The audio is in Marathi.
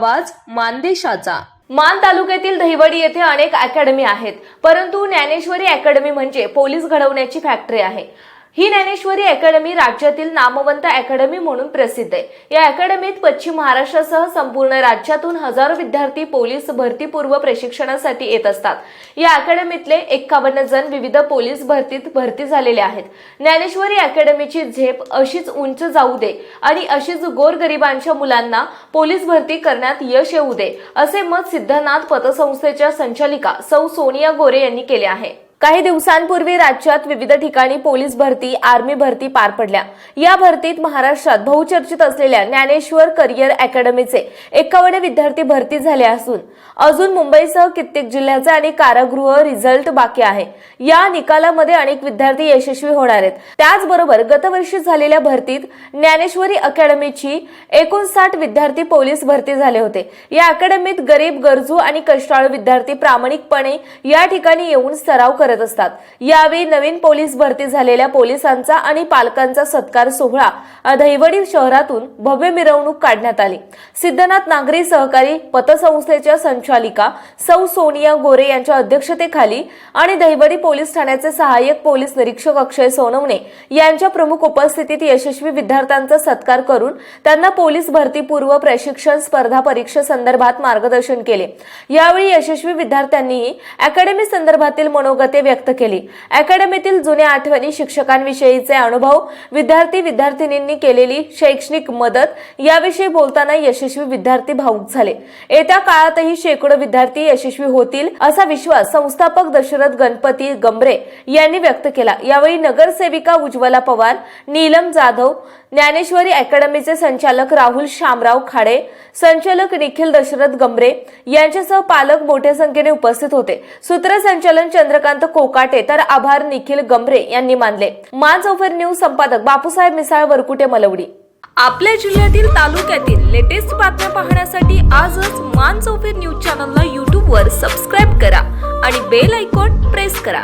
आवाज मानदेशाचा. मान तालुक्यातील दहिवडी येथे अनेक अकॅडमी आहेत. परंतु ज्ञानेश्वरी अकॅडमी म्हणजे पोलीस घडवण्याची फॅक्टरी आहे. ही ज्ञानेश्वरी अकॅडमी राज्यातील नामवंत अकॅडमी म्हणून प्रसिद्ध आहे. या अकॅडमीत पश्चिम महाराष्ट्रासह संपूर्ण राज्यातून हजारो विद्यार्थी पोलीस भरतीपूर्व प्रशिक्षणासाठी येत असतात. या अकॅडमीतले एक्कावन्न जण विविध पोलीस भरतीत भरती झालेले आहेत. ज्ञानेश्वरी अकॅडमीची झेप अशीच उंच जाऊ दे आणि अशीच गोरगरिबांच्या मुलांना पोलीस भरती करण्यात यश येऊ दे असे मत सिद्धनाथ पतसंस्थेच्या संचालिका सौ सोनिया गोरे यांनी केले आहे. काही दिवसांपूर्वी राज्यात विविध ठिकाणी पोलीस भरती आर्मी भरती पार पडल्या. या भरतीत महाराष्ट्रात बहुचर्चित असलेल्या ज्ञानेश्वर करिअर अकॅडमीचे एकावन्न विद्यार्थी भरती झाले असून अजून मुंबईसह कित्येक जिल्ह्याचे आणि कारागृह रिझल्ट बाकी आहे. या निकालामध्ये अनेक विद्यार्थी यशस्वी होणार आहेत. त्याचबरोबर गतवर्षी झालेल्या भरतीत ज्ञानेश्वरी अकॅडमीची एकोणसाठ विद्यार्थी पोलीस भरती झाले होते. या अकॅडमीत गरीब गरजू आणि कष्टाळू विद्यार्थी प्रामाणिकपणे या ठिकाणी येऊन सराव करत असतात. यावेळी नवीन पोलीस भरती झालेल्या पोलिसांचा आणि पालकांचा सत्कार सोहळा दहिवडी शहरातून भव्य मिरवणूक काढण्यात आली. सिद्धनाथ नागरी सहकारी पतसंस्थेच्या संचालिका सौ सोनिया गोरे यांच्या अध्यक्षतेखाली आणि दहिवडी पोलीस ठाण्याचे सहाय्यक पोलीस निरीक्षक अक्षय सोनवणे यांच्या प्रमुख उपस्थितीत यशस्वी विद्यार्थ्यांचा सत्कार करून त्यांना पोलीस भरतीपूर्व प्रशिक्षण स्पर्धा परीक्षे संदर्भात मार्गदर्शन केले. यावेळी यशस्वी विद्यार्थ्यांनीही अकॅडमी संदर्भातील मनोगते व्यक्त केली. अकॅडमीतील जुन्या आठवणी शिक्षकांविषयीचे अनुभव विद्यार्थी विद्यार्थिनींनी केलेली शैक्षणिक मदत याविषयी बोलताना यशस्वी विद्यार्थी भावूक झाले. येत्या काळातही शेकडो विद्यार्थी यशस्वी होतील असा विश्वास संस्थापक दशरथ गणपती गंभरे यांनी व्यक्त केला. यावेळी नगरसेविका उज्ज्वला पवार नीलम जाधव ज्ञानेश्वरी अकॅडमीचे संचालक राहुल शामराव खाडे संचालक निखिल दशरथ गंभरे यांच्यासह पालक मोठ्या संख्येने उपस्थित होते. सूत्रसंचालन चंद्रकांत कोकाटे तर आभार निखिल गंभरे यांनी मानले. मांज ओव्हर न्यूज संपादक बापूसाहेब मिसाळ वरकुटे मलवडी. आपल्या जिल्ह्यातील तालुक्यातील लेटेस्ट बातम्या पाहण्यासाठी आजच मान चौफेर न्यूज चॅनलला यूट्यूबवर सबस्क्राईब करा आणि बेल आयकॉन प्रेस करा.